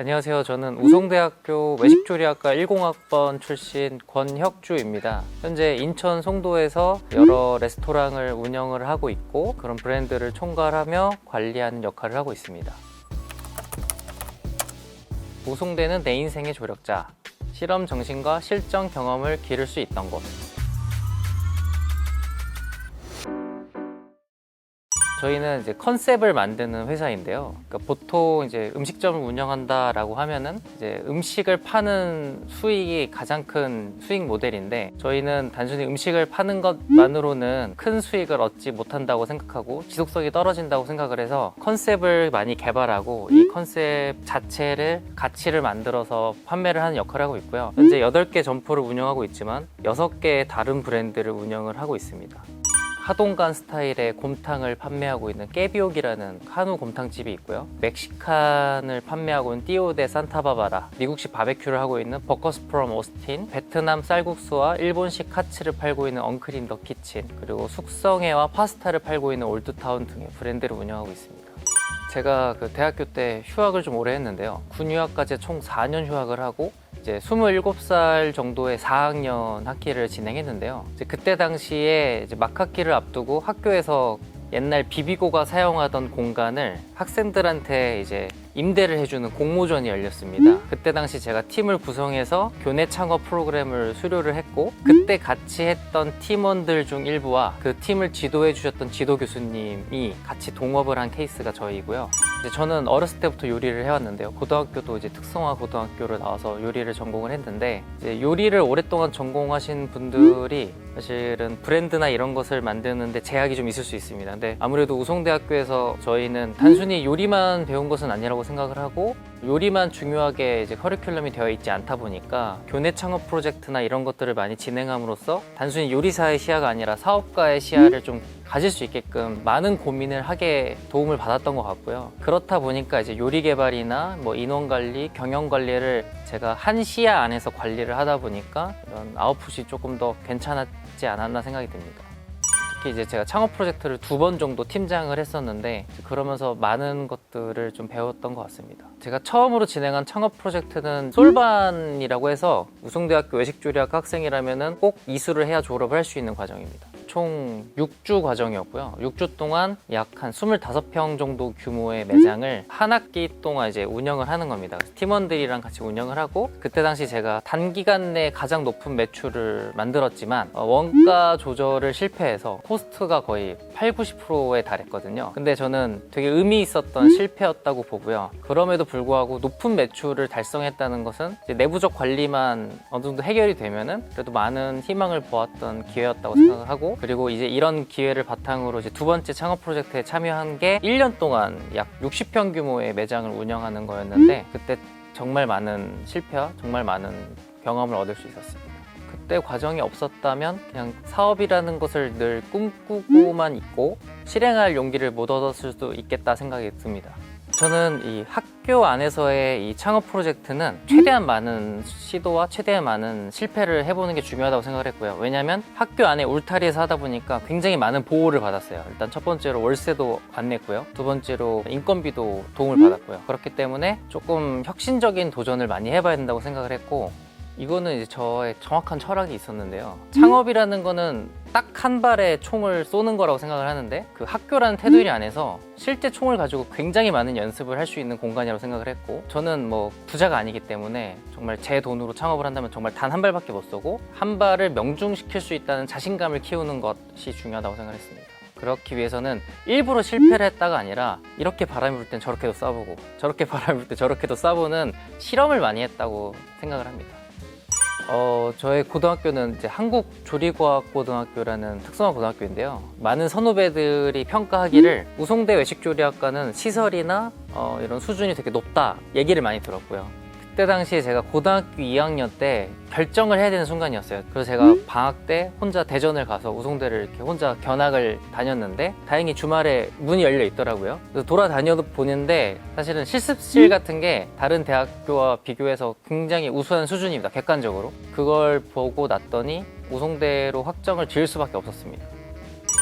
안녕하세요. 저는 우송대학교 외식조리학과 10학번 출신 권혁주입니다. 현재 인천 송도에서 여러 레스토랑을 운영을 하고 있고 그런 브랜드를 총괄하며 관리하는 역할을 하고 있습니다. 우송대는 내 인생의 조력자. 실험 정신과 실전 경험을 기를 수 있던 곳. 저희는 이제 컨셉을 만드는 회사인데요. 그러니까 보통 이제 음식점을 운영한다라고 하면은 이제 음식을 파는 수익이 가장 큰 수익 모델인데 저희는 단순히 음식을 파는 것만으로는 큰 수익을 얻지 못한다고 생각하고 지속성이 떨어진다고 생각을 해서 컨셉을 많이 개발하고 이 컨셉 자체를 가치를 만들어서 판매를 하는 역할을 하고 있고요. 현재 8개 점포를 운영하고 있지만 6개의 다른 브랜드를 운영을 하고 있습니다. 하동간 스타일의 곰탕을 판매하고 있는 깨비옥이라는 한우 곰탕집이 있고요. 멕시칸을 판매하고 있는 띠오데 산타바바라, 미국식 바베큐를 하고 있는 버커스 프롬 오스틴, 베트남 쌀국수와 일본식 카츠를 팔고 있는 엉클인 더 키친, 그리고 숙성회와 파스타를 팔고 있는 올드타운 등의 브랜드를 운영하고 있습니다. 제가 그 대학교 때 휴학을 좀 오래 했는데요. 군 휴학까지 총 4년 휴학을 하고 이제 27살 정도의 4학년 학기를 진행했는데요. 그때 당시에 이제 막학기를 앞두고 학교에서 옛날 비비고가 사용하던 공간을 학생들한테 이제 임대를 해주는 공모전이 열렸습니다. 그때 당시 제가 팀을 구성해서 교내 창업 프로그램을 수료를 했고 그때 같이 했던 팀원들 중 일부와 그 팀을 지도해 주셨던 지도 교수님이 같이 동업을 한 케이스가 저희고요. 이제 저는 어렸을 때부터 요리를 해왔는데요. 고등학교도 이제 특성화 고등학교를 나와서 요리를 전공을 했는데 이제 요리를 오랫동안 전공하신 분들이 사실은 브랜드나 이런 것을 만드는데 제약이 좀 있을 수 있습니다. 근데 아무래도 우송대학교에서 저희는 단순히 요리만 배운 것은 아니라고 생각을 하고 요리만 중요하게 이제 커리큘럼이 되어 있지 않다 보니까 교내 창업 프로젝트나 이런 것들을 많이 진행함으로써 단순히 요리사의 시야가 아니라 사업가의 시야를 좀 가질 수 있게끔 많은 고민을 하게 도움을 받았던 것 같고요. 그렇다 보니까 이제 요리 개발이나 뭐 인원 관리, 경영 관리를 제가 한 시야 안에서 관리를 하다 보니까 이런 아웃풋이 조금 더 괜찮았지 않았나 생각이 듭니다. 특히 이제 제가 창업 프로젝트를 두 번 정도 팀장을 했었는데 그러면서 많은 것들을 좀 배웠던 것 같습니다. 제가 처음으로 진행한 창업 프로젝트는 솔반이라고 해서 우승대학교 외식조리학 학생이라면은 꼭 이수를 해야 졸업을 할 수 있는 과정입니다. 총 6주 과정이었고요. 6주 동안 약 한 25평 정도 규모의 매장을 한 학기 동안 이제 운영을 하는 겁니다. 팀원들이랑 같이 운영을 하고 그때 당시 제가 단기간 내 가장 높은 매출을 만들었지만 어, 원가 조절을 실패해서 코스트가 거의 8, 90%에 달했거든요. 근데 저는 되게 의미 있었던 실패였다고 보고요. 그럼에도 불구하고 높은 매출을 달성했다는 것은 내부적 관리만 어느 정도 해결이 되면은 그래도 많은 희망을 보았던 기회였다고 생각을 하고 그리고 이제 이런 기회를 바탕으로 이제 두 번째 창업 프로젝트에 참여한 게 1년 동안 약 60평 규모의 매장을 운영하는 거였는데 그때 정말 많은 실패와 정말 많은 경험을 얻을 수 있었습니다. 그때 과정이 없었다면 그냥 사업이라는 것을 늘 꿈꾸고만 있고 실행할 용기를 못 얻었을 수도 있겠다 생각이 듭니다. 저는 이 학교 안에서의 이 창업 프로젝트는 최대한 많은 시도와 최대한 많은 실패를 해보는 게 중요하다고 생각을 했고요. 왜냐하면 학교 안에 울타리에서 하다 보니까 굉장히 많은 보호를 받았어요. 일단 첫 번째로 월세도 안 냈고요. 두 번째로 인건비도 도움을 받았고요. 그렇기 때문에 조금 혁신적인 도전을 많이 해봐야 된다고 생각을 했고 이거는 이제 저의 정확한 철학이 있었는데요. 창업이라는 거는 딱 한 발에 총을 쏘는 거라고 생각을 하는데 그 학교라는 테두리 안에서 실제 총을 가지고 굉장히 많은 연습을 할 수 있는 공간이라고 생각을 했고 저는 뭐 부자가 아니기 때문에 정말 제 돈으로 창업을 한다면 정말 단 한 발밖에 못 쏘고 한 발을 명중시킬 수 있다는 자신감을 키우는 것이 중요하다고 생각했습니다. 그렇기 위해서는 일부러 실패를 했다가 아니라 이렇게 바람이 불 땐 저렇게도 쏴보고 저렇게 바람이 불 때 저렇게도 쏴보는 실험을 많이 했다고 생각을 합니다. 어, 저의 고등학교는 이제 한국조리과학고등학교라는 특성화 고등학교인데요. 많은 선후배들이 평가하기를 우송대 외식조리학과는 시설이나 어, 이런 수준이 되게 높다 얘기를 많이 들었고요. 그때 당시에 제가 고등학교 2학년 때 결정을 해야 되는 순간이었어요. 그래서 제가 방학 때 혼자 대전을 가서 우송대를 이렇게 혼자 견학을 다녔는데 다행히 주말에 문이 열려 있더라고요. 그래서 돌아다녀 보는데 사실은 실습실 같은 게 다른 대학교와 비교해서 굉장히 우수한 수준입니다. 객관적으로. 그걸 보고 났더니 우송대로 확정을 지을 수밖에 없었습니다.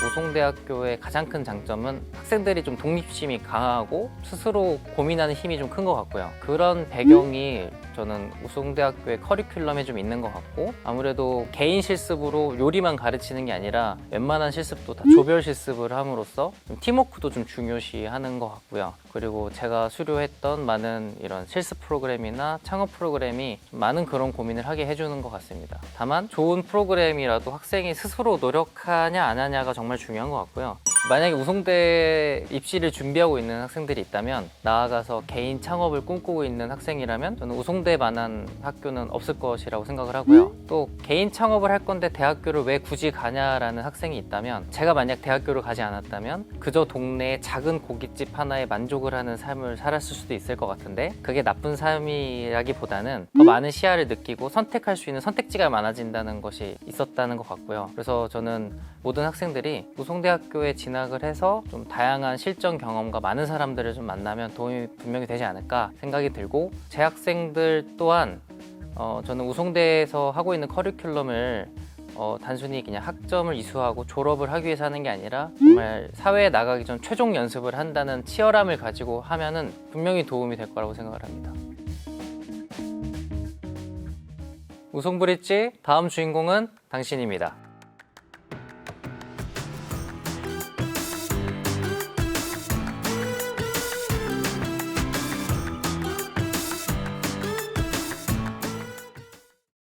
우송대학교의 가장 큰 장점은 학생들이 좀 독립심이 강하고 스스로 고민하는 힘이 좀 큰 것 같고요. 그런 배경이 저는 우송대학교의 커리큘럼에 좀 있는 것 같고 아무래도 개인 실습으로 요리만 가르치는 게 아니라 웬만한 실습도 다 조별 실습을 함으로써 좀 팀워크도 좀 중요시하는 것 같고요. 그리고 제가 수료했던 많은 이런 실습 프로그램이나 창업 프로그램이 좀 많은 그런 고민을 하게 해주는 것 같습니다. 다만 좋은 프로그램이라도 학생이 스스로 노력하냐 안 하냐가 정말 중요한 것 같고요. 만약에 우송대 입시를 준비하고 있는 학생들이 있다면 나아가서 개인 창업을 꿈꾸고 있는 학생이라면 저는 우송대만한 학교는 없을 것이라고 생각을 하고요. 또 개인 창업을 할 건데 대학교를 왜 굳이 가냐라는 학생이 있다면 제가 만약 대학교를 가지 않았다면 그저 동네의 작은 고깃집 하나에 만족을 하는 삶을 살았을 수도 있을 것 같은데 그게 나쁜 삶이라기보다는 더 많은 시야를 느끼고 선택할 수 있는 선택지가 많아진다는 것이 있었다는 것 같고요. 그래서 저는 모든 학생들이 우송대학교에 진학 을 해서 좀 다양한 실전 경험과 많은 사람들을 좀 만나면 도움이 분명히 되지 않을까 생각이 들고 제 학생들 또한 어, 저는 우송대에서 하고 있는 커리큘럼을 어, 단순히 그냥 학점을 이수하고 졸업을 하기 위해서 하는 게 아니라 정말 사회에 나가기 전 최종 연습을 한다는 치열함을 가지고 하면은 분명히 도움이 될 거라고 생각을 합니다. 우송 브릿지 다음 주인공은 당신입니다.